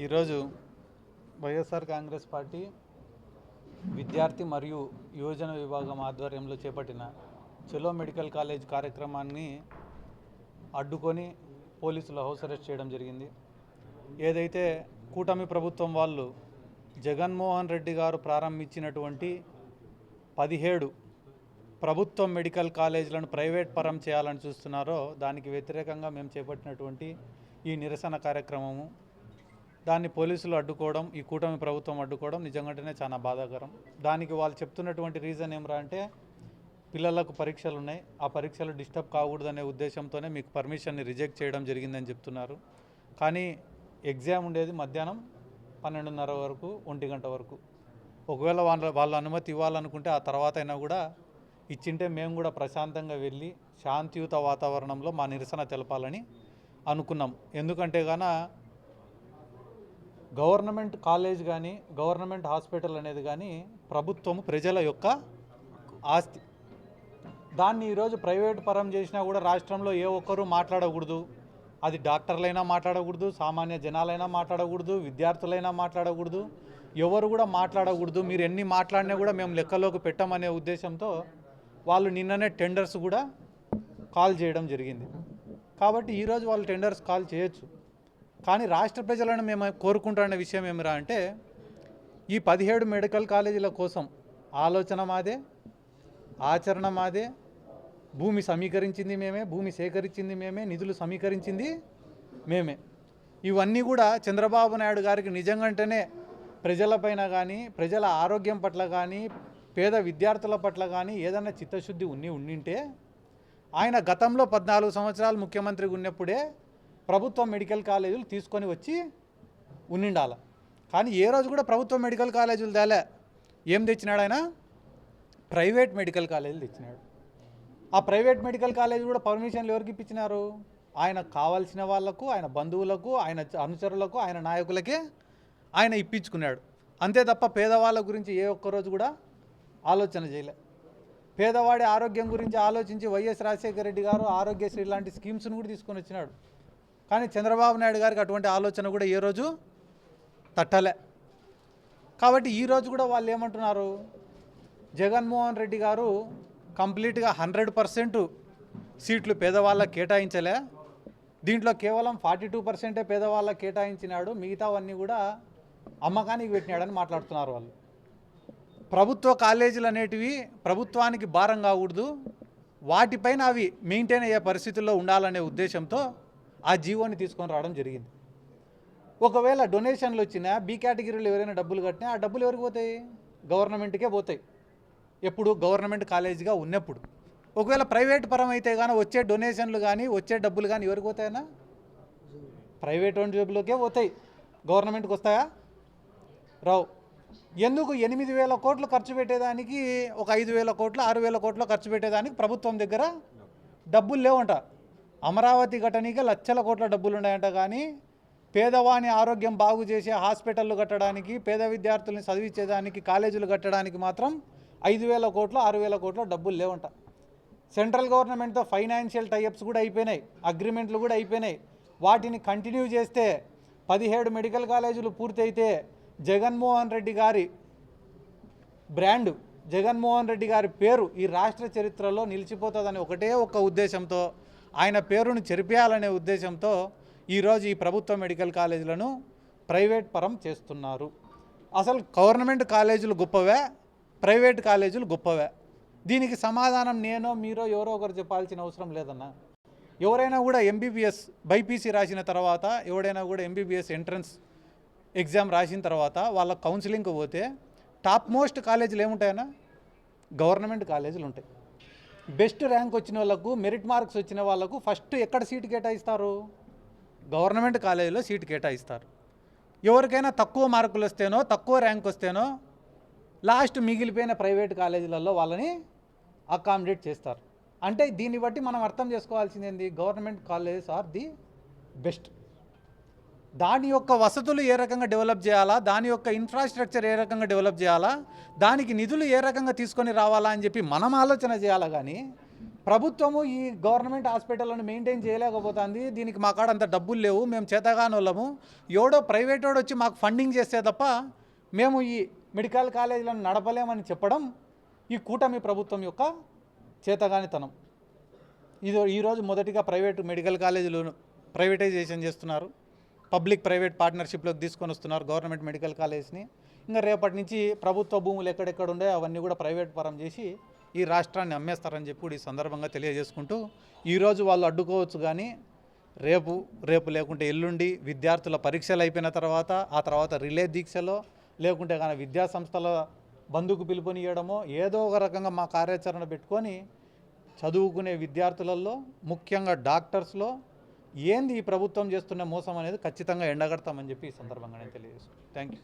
ఈరోజు వైఎస్ఆర్ కాంగ్రెస్ పార్టీ విద్యార్థి మరియు యువజన విభాగం ఆధ్వర్యంలో చేపట్టిన చెలో మెడికల్ కాలేజ్ కార్యక్రమాన్ని అడ్డుకొని పోలీసులు హౌస్ అరెస్ట్ చేయడం జరిగింది. ఏదైతే కూటమి ప్రభుత్వం వాళ్ళు జగన్మోహన్ రెడ్డి గారు ప్రారంభించినటువంటి పదిహేడు ప్రభుత్వ మెడికల్ కాలేజీలను ప్రైవేట్ పరం చేయాలని చూస్తున్నారో దానికి వ్యతిరేకంగా మేము చేపట్టినటువంటి ఈ నిరసన కార్యక్రమము. దాన్ని పోలీసులు అడ్డుకోవడం ఈ కూటమి ప్రభుత్వం అడ్డుకోవడం నిజంగానే చాలా బాధాకరం. దానికి వాళ్ళు చెప్తున్నటువంటి రీజన్ ఏమరా అంటే పిల్లలకు పరీక్షలు ఉన్నాయి. ఆ పరీక్షలు డిస్టర్బ్ కాకూడదనే ఉద్దేశంతోనే మీకు పర్మిషన్ని రిజెక్ట్ చేయడం జరిగిందని చెప్తున్నారు. కానీ ఎగ్జామ్ ఉండేది మధ్యాహ్నం పన్నెండున్నర వరకు ఒంటి గంట వరకు. ఒకవేళ వాళ్ళ వాళ్ళ అనుమతి ఇవ్వాలనుకుంటే ఆ తర్వాత అయినా కూడా ఇచ్చింటే మేము కూడా ప్రశాంతంగా వెళ్ళి శాంతియుత వాతావరణంలో మా నిరసన తెలపాలని అనుకున్నాం. ఎందుకంటే గాన గవర్నమెంట్ కాలేజ్ కానీ గవర్నమెంట్ హాస్పిటల్ అనేది కానీ ప్రభుత్వం ప్రజల యొక్క ఆస్తి. దాన్ని ఈరోజు ప్రైవేట్ పరం చేసినా కూడా రాష్ట్రంలో ఏ ఒక్కరూ మాట్లాడకూడదు. అది డాక్టర్లైనా మాట్లాడకూడదు సామాన్య జనాలైనా మాట్లాడకూడదు విద్యార్థులైనా మాట్లాడకూడదు. ఎవరు కూడా మాట్లాడకూడదు. మీరు ఎన్ని మాట్లాడినా కూడా మేము లెక్కలోకి పెట్టమనే ఉద్దేశంతో వాళ్ళు నిన్ననే టెండర్స్ కూడా కాల్ చేయడం జరిగింది. కాబట్టి ఈరోజు వాళ్ళు టెండర్స్ కాల్ చేయొచ్చు. కానీ రాష్ట్ర ప్రజలను మేము కోరుకుంటున్న విషయం ఏమిరా అంటే ఈ పదిహేడు మెడికల్ కాలేజీల కోసం ఆలోచన మాదే ఆచరణ మాదే భూమి సమీకరించింది మేమే భూమి సేకరించింది మేమే నిధులు సమీకరించింది మేమే. ఇవన్నీ కూడా చంద్రబాబు నాయుడు గారికి నిజంగానే ప్రజలపైన కానీ ప్రజల ఆరోగ్యం పట్ల కానీ పేద విద్యార్థుల పట్ల కానీ ఏదైనా చిత్తశుద్ధి ఉన్ని ఉండింటే ఆయన గతంలో పద్నాలుగు సంవత్సరాలు ముఖ్యమంత్రిగా ఉన్నప్పుడే ప్రభుత్వ మెడికల్ కాలేజీలు తీసుకొని వచ్చి ఉండిండాల కానీ ఏ రోజు కూడా ప్రభుత్వ మెడికల్ కాలేజీలు తేలే. ఏం తెచ్చినాడు ఆయన? ప్రైవేట్ మెడికల్ కాలేజీలు తెచ్చినాడు. ఆ ప్రైవేట్ మెడికల్ కాలేజీ కూడా పర్మిషన్లు ఎవరికి ఇప్పించినారు? ఆయన కావాల్సిన వాళ్ళకు ఆయన బంధువులకు ఆయన అనుచరులకు ఆయన నాయకులకే ఆయన ఇప్పించుకున్నాడు. అంతే తప్ప పేదవాళ్ళ గురించి ఏ ఒక్కరోజు కూడా ఆలోచన చేయలే. పేదవాడి ఆరోగ్యం గురించి ఆలోచించి వైఎస్ రాజశేఖర రెడ్డి గారు ఆరోగ్యశ్రీ లాంటి స్కీమ్స్ను కూడా తీసుకొని వచ్చినాడు. కానీ చంద్రబాబు నాయుడు గారికి అటువంటి ఆలోచన కూడా ఏ రోజు తట్టలే. కాబట్టి ఈరోజు కూడా వాళ్ళు ఏమంటున్నారు? జగన్మోహన్ రెడ్డి గారు కంప్లీట్గా హండ్రెడ్ పర్సెంట్ సీట్లు పేదవాళ్ళకి కేటాయించలే. దీంట్లో కేవలం ఫార్టీ టూ పర్సెంటే పేదవాళ్ళకి కేటాయించినాడు. మిగతావన్నీ కూడా అమ్మకానికి పెట్టినాడని మాట్లాడుతున్నారు వాళ్ళు. ప్రభుత్వ కాలేజీలు అనేటివి ప్రభుత్వానికి భారం కాకూడదు. వాటిపైన అవి మెయింటైన్ అయ్యే పరిస్థితుల్లో ఉండాలనే ఉద్దేశంతో ఆ జీవోని తీసుకొని రావడం జరిగింది. ఒకవేళ డొనేషన్లు వచ్చినా బి కేటగిరీలో ఎవరైనా డబ్బులు కట్టినా ఆ డబ్బులు ఎవరికి పోతాయి? గవర్నమెంట్కే పోతాయి. ఎప్పుడు? గవర్నమెంట్ కాలేజీగా ఉన్నప్పుడు. ఒకవేళ ప్రైవేట్ పరం అయితే కానీ వచ్చే డొనేషన్లు కానీ వచ్చే డబ్బులు కానీ ఎవరికి పోతాయనా ప్రైవేట్ ఓన్ జేబులోకే పోతాయి. గవర్నమెంట్కి వస్తాయా? రావు. ఎందుకు? ఎనిమిది వేల కోట్లు ఖర్చు పెట్టేదానికి ఒక ఐదు వేల కోట్లు ఆరు వేల కోట్లు ఖర్చు పెట్టేదానికి ప్రభుత్వం దగ్గర డబ్బులు లేవంట. అమరావతి ఘటనకి లక్షల కోట్ల డబ్బులు ఉన్నాయంట కానీ పేదవాని ఆరోగ్యం బాగు చేసే హాస్పిటళ్ళు కట్టడానికి పేద విద్యార్థుల్ని చదివించేదానికి కాలేజీలు కట్టడానికి మాత్రం ఐదు వేల కోట్లు ఆరు వేల కోట్ల డబ్బులు లేవంట. సెంట్రల్ గవర్నమెంట్తో ఫైనాన్షియల్ టైఅప్స్ కూడా అయిపోయినాయి అగ్రిమెంట్లు కూడా అయిపోయినాయి. వాటిని కంటిన్యూ చేస్తే పదిహేడు మెడికల్ కాలేజీలు పూర్తయితే జగన్మోహన్ రెడ్డి గారి బ్రాండ్ జగన్మోహన్ రెడ్డి గారి పేరు ఈ రాష్ట్ర చరిత్రలో నిలిచిపోతుందని ఒకటే ఒక ఉద్దేశంతో ఆయన పేరును చెరిపేయాలనే ఉద్దేశంతో ఈరోజు ఈ ప్రభుత్వ మెడికల్ కాలేజీలను ప్రైవేట్ పరం చేస్తున్నారు. అసలు గవర్నమెంట్ కాలేజీలు గొప్పవే ప్రైవేట్ కాలేజీలు గొప్పవే? దీనికి సమాధానం నేనో మీరో ఎవరో ఒకరు చెప్పాల్సిన అవసరం లేదన్నా? ఎవరైనా కూడా ఎంబీబీఎస్ బైపీసీ రాసిన తర్వాత ఎవడైనా కూడా ఎంబీబీఎస్ ఎంట్రన్స్ ఎగ్జామ్ రాసిన తర్వాత వాళ్ళ కౌన్సిలింగ్కి పోతే టాప్ మోస్ట్ కాలేజీలు ఏముంటాయన్నా? గవర్నమెంట్ కాలేజీలు ఉంటాయి. బెస్ట్ ర్యాంక్ వచ్చిన వాళ్ళకు మెరిట్ మార్క్స్ వచ్చిన వాళ్ళకు ఫస్ట్ ఎక్కడ సీటు కేటాయిస్తారు? గవర్నమెంట్ కాలేజీలో సీటు కేటాయిస్తారు. ఎవరికైనా తక్కువ మార్కులు వస్తేనో తక్కువ ర్యాంక్ వస్తేనో లాస్ట్ మిగిలిపోయిన ప్రైవేట్ కాలేజీలలో వాళ్ళని అకామిడేట్ చేస్తారు. అంటే దీన్ని బట్టి మనం అర్థం చేసుకోవాల్సింది ఏంది? Government colleges are the best. దాని యొక్క వసతులు ఏ రకంగా డెవలప్ చేయాలా? దాని యొక్క ఇన్ఫ్రాస్ట్రక్చర్ ఏ రకంగా డెవలప్ చేయాలా? దానికి నిధులు ఏ రకంగా తీసుకొని రావాలా అని చెప్పి మనం ఆలోచన చేయాలా కానీ ప్రభుత్వము ఈ గవర్నమెంట్ హాస్పిటల్ను మెయింటైన్ చేయలేకపోతుంది. దీనికి మా కాడ అంత డబ్బులు లేవు. మేము చేతగానోళ్ళము. వాళ్ళము ఎవడో ప్రైవేట్ వాడు వచ్చి మాకు ఫండింగ్ చేస్తే తప్ప మేము ఈ మెడికల్ కాలేజీలను నడపలేమని చెప్పడం ఈ కూటమి ప్రభుత్వం యొక్క చేతగానితనం. ఇది ఈరోజు మొదటిగా ప్రైవేటు మెడికల్ కాలేజీలు ప్రైవేటైజేషన్ చేస్తున్నారు. పబ్లిక్ ప్రైవేట్ పార్ట్నర్షిప్లోకి తీసుకొని వస్తున్నారు గవర్నమెంట్ మెడికల్ కాలేజ్ని. ఇంకా రేపటి నుంచి ప్రభుత్వ భూములు ఎక్కడెక్కడ ఉండే అవన్నీ కూడా ప్రైవేట్ పరం చేసి ఈ రాష్ట్రాన్ని అమ్మేస్తారని చెప్పి కూడా ఈ సందర్భంగా తెలియజేసుకుంటూ ఈరోజు వాళ్ళు అడ్డుకోవచ్చు కానీ రేపు రేపు లేకుంటే ఎల్లుండి విద్యార్థుల పరీక్షలు అయిపోయిన తర్వాత ఆ తర్వాత రిలే దీక్షలో లేకుంటే కానీ విద్యా సంస్థల బంధుకు పిలుపునియడమో ఏదో ఒక రకంగా మా కార్యాచరణ పెట్టుకొని చదువుకునే విద్యార్థులలో ముఖ్యంగా డాక్టర్స్లో ఏంది ఈ ప్రభుత్వం చేస్తున్న మోసం అనేది ఖచ్చితంగా ఎండగడతామని చెప్పి ఈ సందర్భంగా నేను తెలియజేస్తాను థ్యాంక్ యూ